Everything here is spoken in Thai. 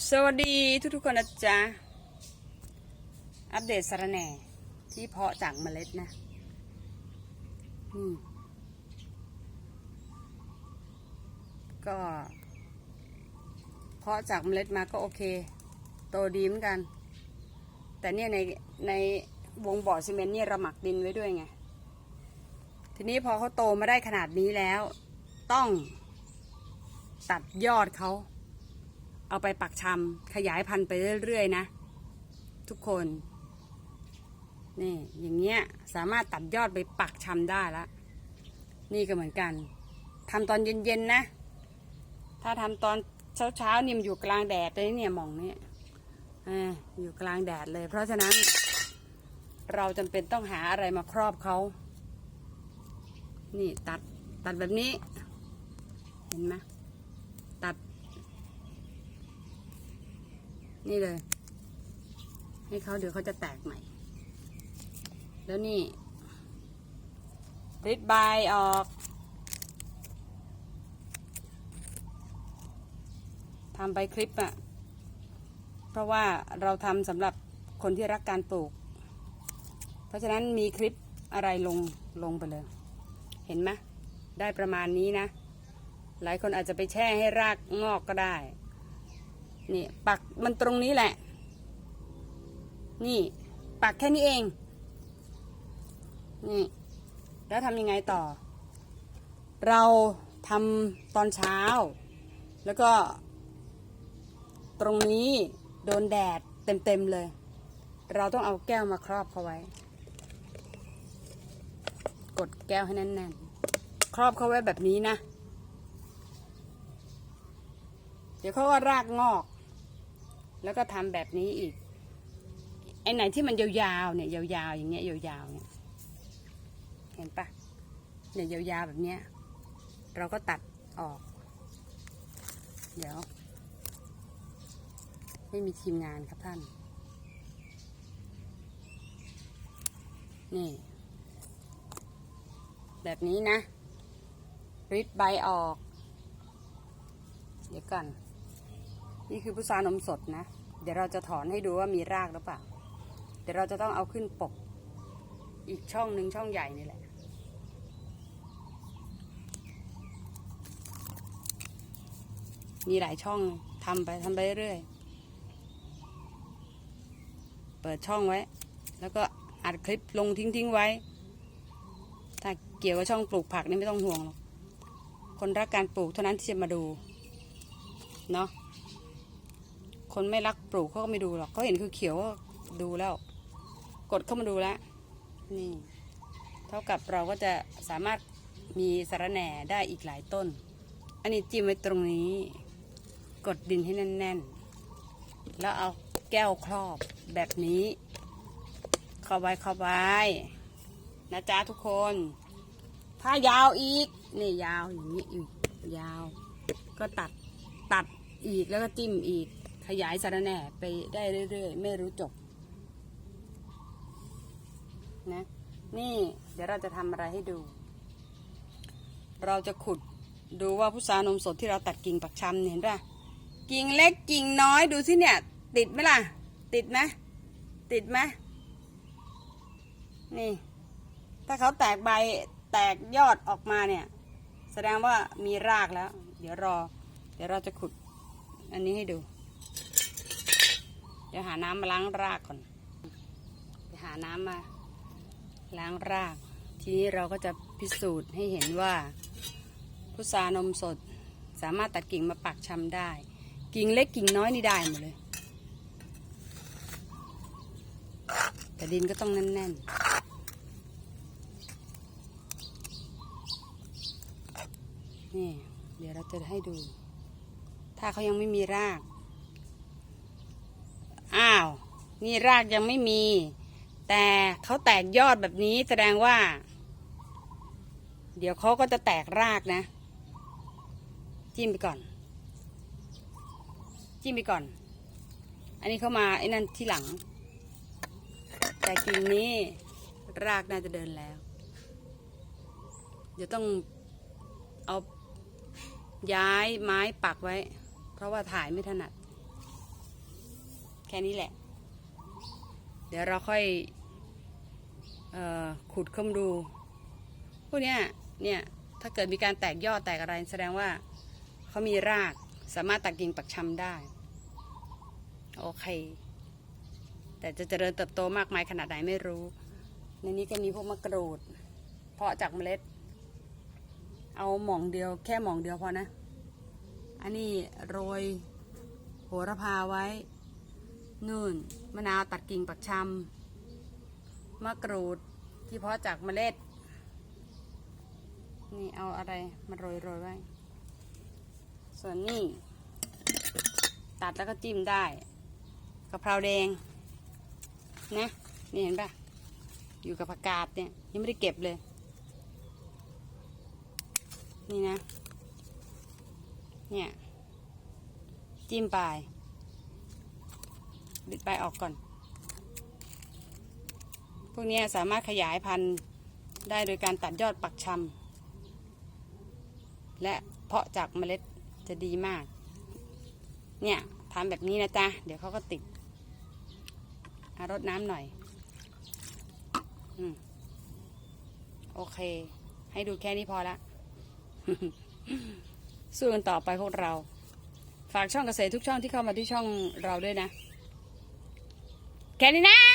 สวัสดีทุกทุกๆคนนะจ๊ะ อัปเดตสารแหน่ที่เพาะจากเมล็ดนะก็ เพาะจากเมล็ดมาก็โอเค โตดีเหมือนกัน แต่เนี่ยในในวงบ่อซีเมนต์เนี่ยเราหมักดินไว้ด้วยไง ทีนี้พอเขาโตมาได้ขนาดนี้แล้ว ต้องตัดยอดเขา เอาไปปักชำขยายพันธุ์ไปเรื่อยๆนะ ทุกคนนี่อย่างเงี้ยสามารถตัดยอดไปปักชำได้ละนี่ก็เหมือนกันทำตอนเย็นๆนะ ถ้าทำตอนเช้าๆนี่มันอยู่กลางแดดเลยเนี่ยหมองเนี่ยออยู่กลางแดดเลย เพราะฉะนั้น เราจำเป็นต้องหาอะไรมาครอบเขานี่ตัดตัดแบบนี้ เห็นไหมตัด นี่เลย ให้เขาเดี๋ยวเขาจะแตกใหม่ แล้วนี่ริดใบออกทำไปคลิปอะเพราะว่าเราทำสำหรับคนที่รักการปลูก เพราะฉะนั้นมีคลิปอะไรลงลงไปเลย เห็นไหมได้ประมาณนี้นะ หลายคนอาจจะไปแช่ให้รากงอกก็ได้ นี่ปักมันตรงนี้แหละ นี่ ปักแค่นี้เอง นี่ แล้วทำยังไงต่อ เราทำตอนเช้า แล้วก็ ตรงนี้โดนแดดเต็มๆเลย เราต้องเอาแก้วมาครอบเขาไว้ กดแก้วให้แน่นๆ ครอบเขาไว้แบบนี้นะเดี๋ยวเขาก็รากงอก แล้วก็ทำแบบนี้อีก ไอ้ไหนที่มันยาวๆเนี่ยยาวๆอย่างเงี้ยยาวๆเนี่ยเห็นปะเนี่ยยาวๆแบบเนี้ยเราก็ตัดออก เดี๋ยว ไม่มีทีมงานครับท่าน นี่ แบบนี้นะริดใบออก เดี๋ยวก่อน นี่คือพุทรานมสดนะ เดี๋ยวเราจะถอนให้ดูว่ามีรากหรือเปล่า เดี๋ยวเราจะต้องเอาขึ้นปก อีกช่องหนึ่งช่องใหญ่นี่แหละ มีหลายช่องทำไปทำไปเรื่อย เปิดช่องไว้ แล้วก็อัดคลิปลงทิ้งทิ้งๆไว้ ถ้าเกี่ยวกับช่องปลูกผักนี่ไม่ต้องห่วงหรอก คนรักการปลูกเท่านั้นที่จะมาดู เนาะ คนไม่รักปลูกเขาก็ไม่ดูหรอกเขาเห็นคือเขียวก็ดูแล้ว กดเข้ามาดูแล้วนี่ เท่ากับเราก็จะสามารถมีสารแหน่ได้อีกหลายต้น อันนี้จิ้มไว้ตรงนี้ กดดินให้แน่นๆ แล้วเอาแก้วครอบแบบนี้เข้าไว้เข้าไว้นะจ๊ะทุกคนถ้ายาวอีกนี่ยาวอย่างนี้อีกยาว ก็ตัดตัดอีกแล้วก็จิ้มอีก ขยายสารแหน่ไปได้เรื่อยๆ ไม่รู้จบ นะ นี่เดี๋ยวเราจะทำอะไรให้ดู เราจะขุดดูว่าพุทรานมสดที่เราตัดกิ่งปักชำเนี่ยเห็นป่ะ กิ่งเล็กกิ่งน้อยดูสิเนี่ย ติดไหมล่ะ ติดไหมติดไหมนี่ ถ้าเขาแตกใบแตกยอดออกมาเนี่ย แสดงว่ามีรากแล้ว เดี๋ยวรอ เดี๋ยวเราจะขุดอันนี้ให้ดู เดี๋ยวหาน้ำมาล้างรากก่อน ไปหาน้ำมาล้างราก ทีนี้เราก็จะพิสูจน์ให้เห็นว่า พุทรานมสด สามารถตัดกิ่งมาปักชำได้ กิ่งเล็กกิ่งน้อยนี่ได้หมดเลย แต่ดินก็ต้องแน่นๆนี่ เดี๋ยวเราจะให้ดู ถ้าเขายังไม่มีราก อ้าว นี่รากยังไม่มี แต่เขาแตกยอดแบบนี้แสดงว่า เดี๋ยวเขาก็จะแตกรากนะ จิ้มไปก่อน จิ้มไปก่อน อันนี้เข้ามาไอ้นั่นที่หลัง แต่กิ่งนี้ รากน่าจะเดินแล้ว เดี๋ยวต้องเอาย้ายไม้ปักไว้ เพราะว่าถ่ายไม่ถนัด แค่นี้แหละ เดี๋ยวเราค่อยออขุดเข้ามาดู พวกเนี้ย เนี่ย ถ้าเกิดมีการแตกยอดแตกอะไรแสดงว่าเขามีรากสามารถตัดกิ่งปักชำได้ โอเค แต่จะเจริญเติบโตมากมายขนาดไหนไม่รู้ ในนี้ก็มีพวกมะกรูด เพาะจากเมล็ด เอาหม่องเดียวแค่หม่องเดียวพอนะ อันนี้โรยโหระพาไว้ นู่นมะนาวตัดกิ่งปักชำมะกรูดที่เพาะจากเมล็ด นี่เอาอะไรมาโรยโรยไว้ ส่วนนี่ตัดแล้วก็จิ้มได้กะเพราแดงนะนี่เห็นปะอยู่กับผักกาดเนี่ยยังไม่ได้เก็บเลย นี่นะ เนี่ย จิ้มไป บิดไปออกก่อน พวกนี้สามารถขยายพันธุ์ได้โดยการตัดยอดปักชำและเพาะจากเมล็ดจะดีมาก เนี่ยทำแบบนี้นะจ๊ะ เดี๋ยวเขาก็ติดอารดน้ำหน่อยอโอเค ให้ดูแค่นี้พอละ สู้กันต่อไปพวกเรา ฝากช่องเกษตรทุกช่องที่เข้ามาที่ช่องเราด้วยนะ แค่นี้นะ